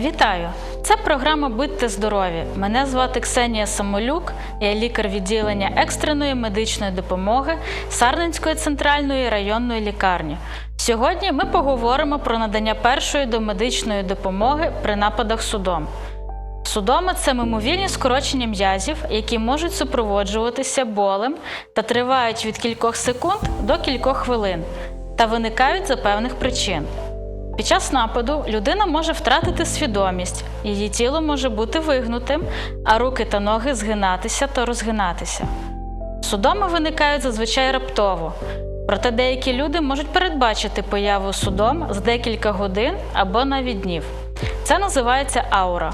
Вітаю! Це програма Будьте здорові. Мене звати Ксенія Самолюк, я лікар відділення екстреної медичної допомоги Сарненської центральної районної лікарні. Сьогодні ми поговоримо про надання першої домедичної допомоги при нападах судом. Судоми це мимовільні скорочення м'язів, які можуть супроводжуватися болем та тривають від кількох секунд до кількох хвилин та виникають за певних причин. Під час нападу людина може втратити свідомість, її тіло може бути вигнутим, а руки та ноги згинатися та розгинатися. Судоми виникають зазвичай раптово, проте деякі люди можуть передбачити появу судом за декілька годин або навіть днів. Це називається аура,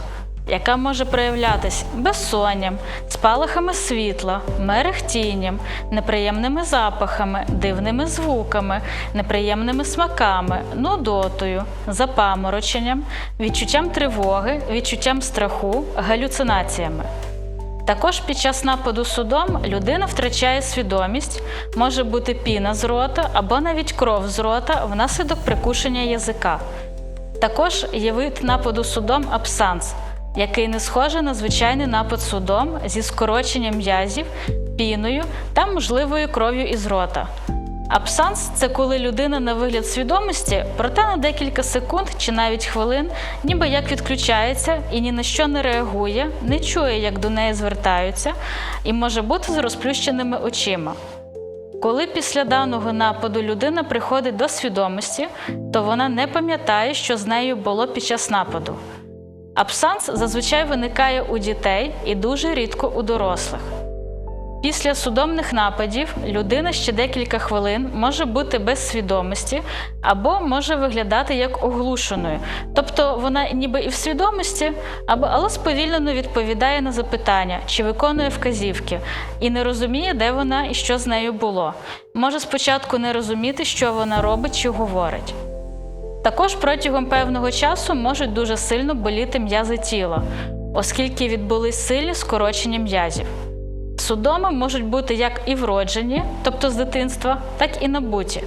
яка може проявлятись безсонням, спалахами світла, мерехтінням, неприємними запахами, дивними звуками, неприємними смаками, нудотою, запамороченням, відчуттям тривоги, відчуттям страху, галюцинаціями. Також під час нападу судом людина втрачає свідомість, може бути піна з рота або навіть кров з рота внаслідок прикушення язика. Також є вид нападу судом абсанс, який не схожий на звичайний напад судом зі скороченням м'язів, піною та можливою кров'ю із рота. Абсанс це коли людина на вигляд свідомості, проте на декілька секунд чи навіть хвилин, ніби як відключається і ні на що не реагує, не чує, як до неї звертаються, і може бути з розплющеними очима. Коли після даного нападу людина приходить до свідомості, то вона не пам'ятає, що з нею було під час нападу. Абсанс зазвичай виникає у дітей і дуже рідко у дорослих. Після судомних нападів людина ще декілька хвилин може бути без свідомості або може виглядати як оглушеною, тобто вона ніби і в свідомості, або але сповільнено відповідає на запитання чи виконує вказівки, і не розуміє, де вона і що з нею було. Може спочатку не розуміти, що вона робить чи говорить. Також протягом певного часу можуть дуже сильно боліти м'язи тіла, оскільки відбулись сильні скорочення м'язів. Судоми можуть бути як і вроджені, тобто з дитинства, так і набуті,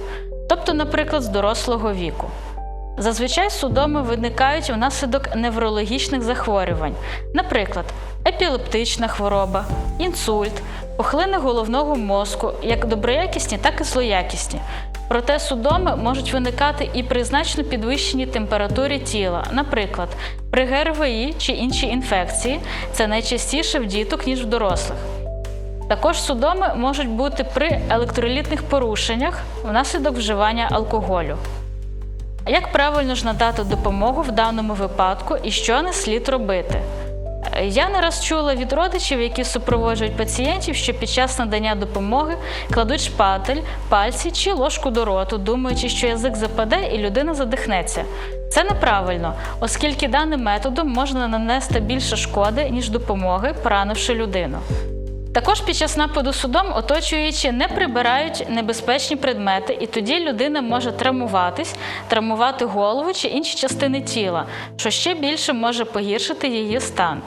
тобто, наприклад, з дорослого віку. Зазвичай судоми виникають внаслідок неврологічних захворювань, наприклад, епілептична хвороба, інсульт, пухлини головного мозку, як доброякісні, так і злоякісні. Проте судоми можуть виникати і при значно підвищеній температурі тіла, наприклад, при ГРВІ чи іншій інфекції, це найчастіше в діток, ніж в дорослих. Також судоми можуть бути при електролітних порушеннях внаслідок вживання алкоголю. Як правильно ж надати допомогу в даному випадку і що не слід робити? Я не раз чула від родичів, які супроводжують пацієнтів, що під час надання допомоги кладуть шпатель, пальці чи ложку до роту, думаючи, що язик западе і людина задихнеться. Це неправильно, оскільки даним методом можна нанести більше шкоди, ніж допомоги, поранивши людину. Також під час нападу судом оточуючи не прибирають небезпечні предмети, і тоді людина може травмуватись, травмувати голову чи інші частини тіла, що ще більше може погіршити її стан.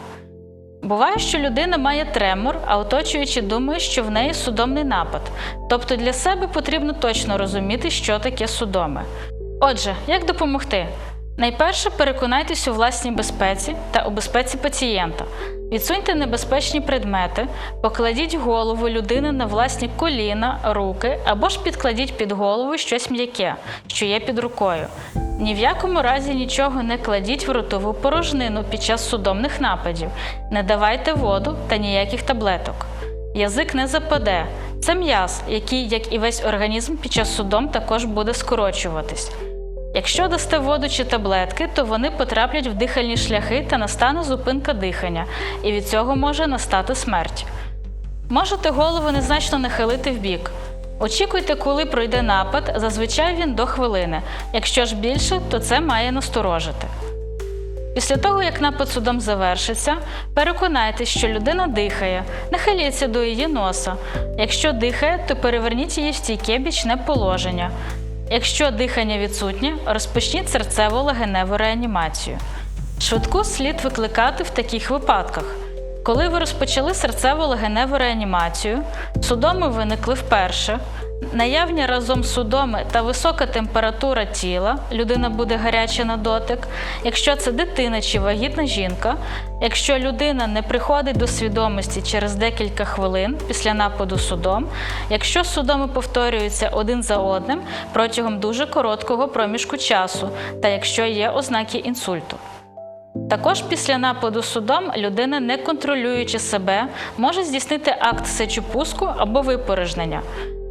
Буває, що людина має тремор, а оточуючи думають, що в неї судомний напад. Тобто для себе потрібно точно розуміти, що таке судоми. Отже, як допомогти? Найперше переконайтесь у власній безпеці та у безпеці пацієнта. Відсуньте небезпечні предмети, покладіть голову людини на власні коліна, руки або ж підкладіть під голову щось м'яке, що є під рукою. Ні в якому разі нічого не кладіть в ротову порожнину під час судомних нападів, не давайте воду та ніяких таблеток. Язик не западе. Це м'яз, який, як і весь організм, під час судом також буде скорочуватись. Якщо дасте воду чи таблетки, то вони потраплять в дихальні шляхи та настане зупинка дихання, і від цього може настати смерть. Можете голову незначно нахилити вбік. Очікуйте, коли пройде напад, зазвичай він до хвилини. Якщо ж більше, то це має насторожити. Після того, як напад судом завершиться, переконайтесь, що людина дихає, нахиліться до її носа. Якщо дихає, то переверніть її в стійке бічне положення. Якщо дихання відсутнє, розпочніть серцево-легеневу реанімацію. Швидку слід викликати в таких випадках. Коли ви розпочали серцево-легеневу реанімацію, судоми виникли вперше, Наявні разом судоми та висока температура тіла, людина буде гаряча на дотик. Якщо це дитина чи вагітна жінка, якщо людина не приходить до свідомості через декілька хвилин після нападу судом, якщо судоми повторюються один за одним протягом дуже короткого проміжку часу, та якщо є ознаки інсульту. Також після нападу судом людина, не контролюючи себе, може здійснити акт сечопуску або випорожнення.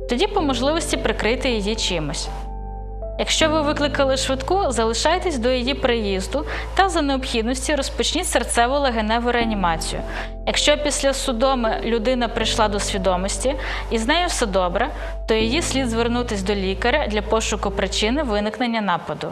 Тоді по можливості прикрити її чимось. Якщо ви викликали швидку, залишайтесь до її приїзду та за необхідності розпочніть серцево-легеневу реанімацію. Якщо після судоми людина прийшла до свідомості і з нею все добре, то її слід звернутися до лікаря для пошуку причини виникнення нападу.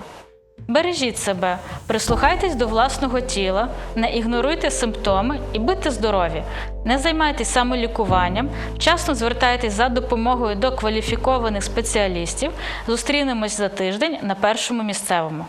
Бережіть себе, прислухайтесь до власного тіла, не ігноруйте симптоми і будьте здорові. Не займайтесь самолікуванням, вчасно звертайтесь за допомогою до кваліфікованих спеціалістів. Зустрінемось за тиждень на першому місцевому.